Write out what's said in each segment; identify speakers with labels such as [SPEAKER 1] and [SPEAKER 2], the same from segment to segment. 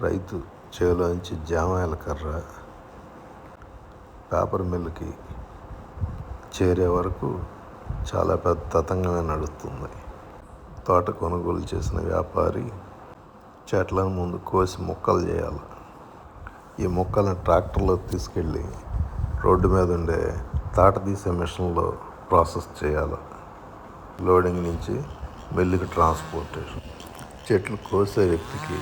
[SPEAKER 1] రైతు చేలోంచి జామాయల కర్ర పేపర్ మిల్లుకి చేరే వరకు చాలా పెద్ద తతంగమే నడుస్తుంది. తోట కొనుగోలు చేసిన వ్యాపారి చెట్లను ముందు కోసి ముక్కలు చేయాలి. ఈ మొక్కలను ట్రాక్టర్లో తీసుకెళ్ళి రోడ్డు మీద ఉండే తాట తీసే మిషన్లో ప్రాసెస్ చేయాలి. లోడింగ్ నుంచి మిల్లుకి ట్రాన్స్పోర్టేషన్. చెట్లు కోసే వ్యక్తికి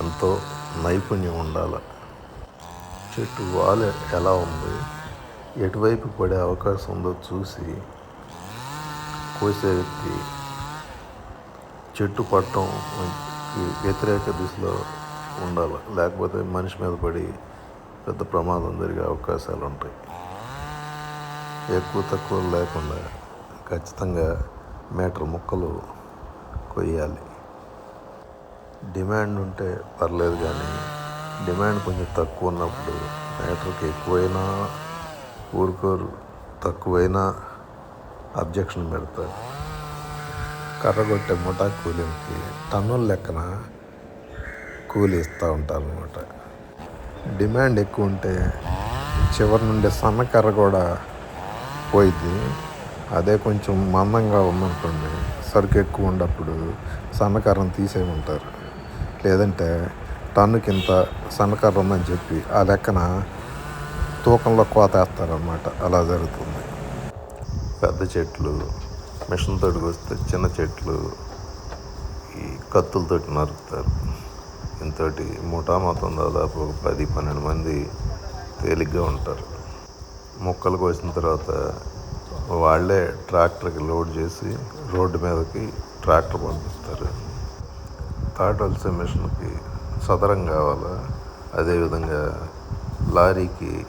[SPEAKER 1] ఎంతో నైపుణ్యం ఉండాలి. చెట్టు వాలు ఎలా ఉంది? ఎటువైపు పడే అవకాశం ఉందో చూసి కోసే వ్యక్తి చెట్టు పట్టడం వ్యతిరేక దిశలో ఉండాలి. లేకపోతే మనిషి మీద పడి పెద్ద ప్రమాదం జరిగే అవకాశాలు ఉంటాయి. ఎక్కువ తక్కువ లేకుండా ఖచ్చితంగా మీటర్ ముక్కలు కొయ్యాలి. డిమాండ్ ఉంటే పర్లేదు కానీ డిమాండ్ కొంచెం తక్కువ ఉన్నప్పుడు మీటర్కి ఎక్కువైనా ఊరుకోరు తక్కువైనా అబ్జెక్షన్ పెడతారు. కర్ర కొట్టే ముఠా కూలీలకి టన్నుల లెక్కన కూలి ఇస్తూ ఉంటారు అనమాట డిమాండ్ ఎక్కువ ఉంటే చివరి నుండి సన్న కర్ర కూడా పోయింది అదే కొంచెం మందంగా ఉందనుకోండి సరుకు ఎక్కువ ఉన్నప్పుడు సన్నకర్రను తీసేయమంటారు. లేదంటే టన్నుకి ఇంత సన్నకర్ర ఉందని చెప్పి ఆ లెక్కన తూకంలో కోత వేస్తారనమాట అలా జరుగుతుంది. పెద్ద చెట్లు మిషన్ తోటి వస్తే చిన్న చెట్లు ఈ కత్తులతోటి నరుకుతారు. ఇంతటి మూటా మొత్తం దాదాపు ఒక పది పన్నెండు మంది తేలిగ్గా ఉంటారు. మొక్కలు కోసిన తర్వాత వాళ్ళే ట్రాక్టర్కి లోడ్ చేసి రోడ్డు మీదకి ట్రాక్టర్ పంపిస్తారు. తాటల్సే మిషన్కి సదరం కావాలా? అదేవిధంగా లారీకి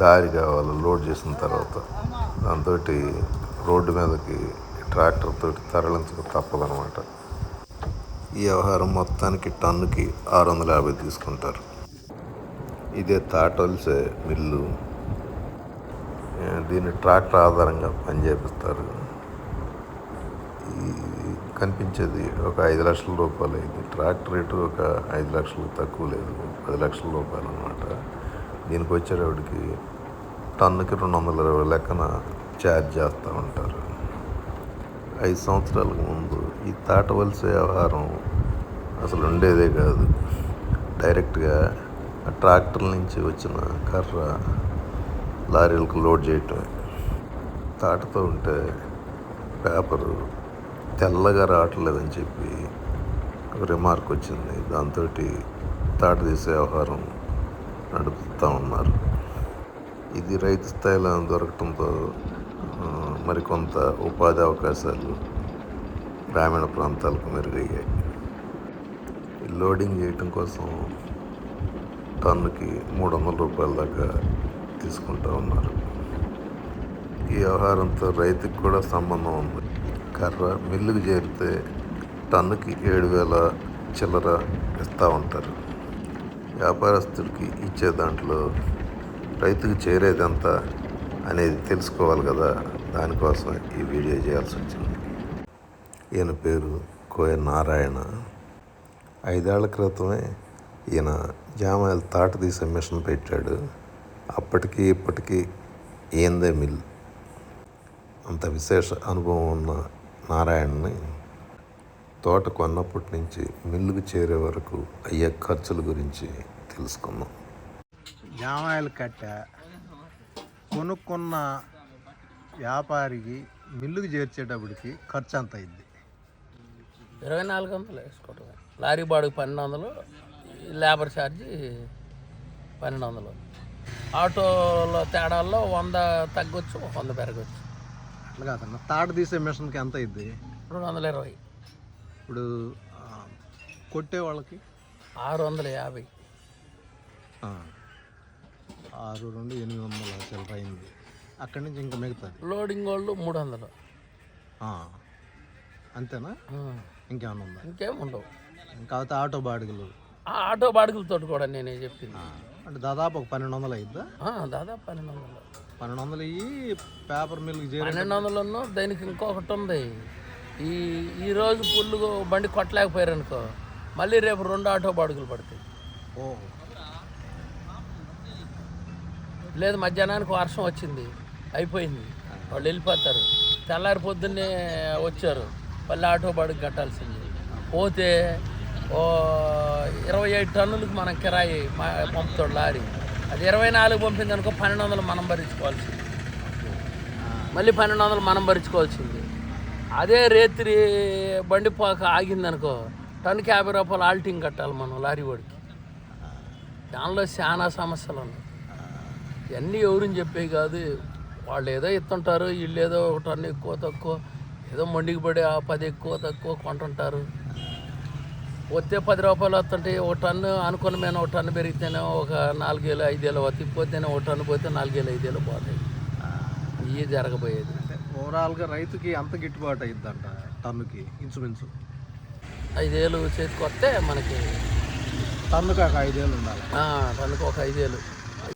[SPEAKER 1] దారి కావాలి లోడ్ చేసిన తర్వాత? దాంతో రోడ్డు మీదకి ట్రాక్టర్ తోటి తరలించక తప్పదనమాట ఈ వ్యవహారం మొత్తానికి టన్నుకి ఆరు వందల యాభై తీసుకుంటారు. ఇదే తాటల్సే మిల్లు. దీన్ని ట్రాక్టర్ ఆధారంగా పనిచేపిస్తారు. చేపిస్తారు కనిపించేది ఒక ఐదు లక్షల రూపాయలు అయింది. ట్రాక్టర్ రేటు ఒక ఐదు లక్షలు తక్కువ లేదు. పది లక్షల రూపాయలు అనమాట దీనికి వచ్చేటప్పటికి టన్నుకి రెండు వందల ఇరవై లెక్కన ఛార్జ్ చేస్తూ ఉంటారు. ఐదు సంవత్సరాలకు ముందు ఈ తాటవలస వ్యవహారం అసలు ఉండేదే కాదు. డైరెక్ట్గా ఆ ట్రాక్టర్ నుంచి వచ్చిన కర్ర లారీలకు లోడ్ చేయటమే. తాటతో ఉంటే పేపరు తెల్లగా రావట్లేదని చెప్పి రిమార్క్ వచ్చింది. దాంతో తాట తీసే వ్యవహారం నడుపుతూ ఉన్నారు. ఇది రైతు స్థాయిలో దొరకటంతో మరికొంత ఉపాధి అవకాశాలు గ్రామీణ ప్రాంతాలకు మెరుగయ్యాయి. లోడింగ్ చేయటం కోసం టన్నుకి మూడు వందల రూపాయల దాకా తీసుకుంటూ ఉన్నారు. ఈ వ్యవహారంతో రైతుకు కూడా సంబంధం ఉంది. కర్ర మిల్లుకు చేరితే టన్నుకి ఏడు వేల చిల్లర ఇస్తూ ఉంటారు. వ్యాపారస్తుడికి ఇచ్చే దాంట్లో రైతుకు చేరేది ఎంత అనేది తెలుసుకోవాలి కదా. దానికోసం ఈ వీడియో చేయాల్సి వచ్చింది. ఈయన పేరు కోయ నారాయణ. ఐదేళ్ళ క్రితమే ఈయన జామాయిల తాట తీసే మిషన్ పెట్టాడు. అప్పటికి ఇప్పటికీ ఏందే మిల్? అంత విశేష అనుభవం ఉన్న నారాయణని తోట కొన్నప్పటి నుంచి మిల్లుకు చేరే వరకు అయ్యే ఖర్చుల గురించి తెలుసుకుందాం.
[SPEAKER 2] జామాయిలు కట్ట కొనుక్కున్న వ్యాపారికి మిల్లుకు చేర్చేటప్పటికి ఖర్చు అంత అయింది
[SPEAKER 3] ఇరవై నాలుగు వందలు వేసుకోవటం. లారీ బాడుగు పన్నెండు వందలు లేబర్ ఛార్జీ పన్నెండు వందలు. ఆటోలో తేడాల్లో వంద తగ్గొచ్చు వంద పెరగచ్చు.
[SPEAKER 2] అట్లా కాదన్న తాట తీసే మిషన్కి ఎంత అయింది?
[SPEAKER 3] రెండు వందల ఇరవై.
[SPEAKER 2] ఇప్పుడు కొట్టే వాళ్ళకి?
[SPEAKER 3] ఆరు వందల యాభై
[SPEAKER 2] ఆరు రెండు ఎనిమిది వందల చిల్లర అయింది. అక్కడి నుంచి ఇంకా మిగతాది?
[SPEAKER 3] లోడింగ్ వాళ్ళు మూడు వందలు
[SPEAKER 2] అంతేనా? ఇంకేమన్నా ఉందా?
[SPEAKER 3] ఇంకేం ఉండవు.
[SPEAKER 2] ఇంకా ఆటో బాడుగలు?
[SPEAKER 3] ఆటో బాడుగులతో కూడా నేనే చెప్పింది.
[SPEAKER 2] అంటే దాదాపు ఒక పన్నెండు వందలు అయిద్దా?
[SPEAKER 3] ఆ, దాదాపు పన్నెండు వందలు
[SPEAKER 2] పన్నెండు వందలు ఇవి పేపర్ మిల్కి చేరే
[SPEAKER 3] పన్నెండు వందలను దానికి ఇంకొకటి ఉంది ఈ ఈ రోజు పుల్లు బండి కొట్టలేకపోయారు అనుకో మళ్ళీ రేపు రెండు ఆటో బాడుగులు పడతాయి.
[SPEAKER 2] ఓ.
[SPEAKER 3] లేదు మధ్యాహ్నానికి వర్షం వచ్చింది అయిపోయింది. వాళ్ళు వెళ్ళిపోతారు. తెల్లారి పొద్దున్నే వచ్చారు. మళ్ళీ ఆటో బాడుగు కట్టాల్సింది. పోతే ఓ ఇరవై ఐదు టన్నులకు మనం కిరాయి పంపుతాడు లారీ. అది ఇరవై నాలుగు పంపింది అనుకో పన్నెండు వందలు మనం భరించుకోవాల్సింది. మళ్ళీ పన్నెండు వందలు మనం భరించుకోవాల్సింది. అదే రేత్రి బండి పోక ఆగిందనుకో టన్కి యాభై రూపాయలు ఆల్టింగ్ కట్టాలి మనం లారీ వాడికి. దానిలో చాలా సమస్యలు ఉన్నాయి. ఇవన్నీ ఎవరిని చెప్పేవి కాదు. వాళ్ళు ఏదో ఇస్తుంటారు వీళ్ళు ఏదో ఒక టన్ను ఎక్కువ తక్కువ ఏదో మండికి పడి ఆ పది ఎక్కువ తక్కువ కొంటుంటారు. వస్తే పది రూపాయలు వస్తుంటే ఒక టన్ను అనుకున్న మీద ఒక టన్ను పెరిగితేనే ఒక నాలుగేళ్ళు ఐదేళ్ళు వస్తాయి పోతేనే ఒక టన్ను పోతే నాలుగేళ్ళు ఐదేళ్ళు పోతాయి. ఇవి జరగబోయేది.
[SPEAKER 2] ఓవరాల్గా రైతుకి అంత గిట్టుబాటు అయ్యిద్దంట టన్నుకి ఇన్సూరెన్స్
[SPEAKER 3] ఐదేళ్ళు చేతికి వస్తే మనకి
[SPEAKER 2] టన్నుకి ఒక ఐదేళ్ళు ఉండాలి.
[SPEAKER 3] టన్నుకి ఒక ఐదేళ్ళు.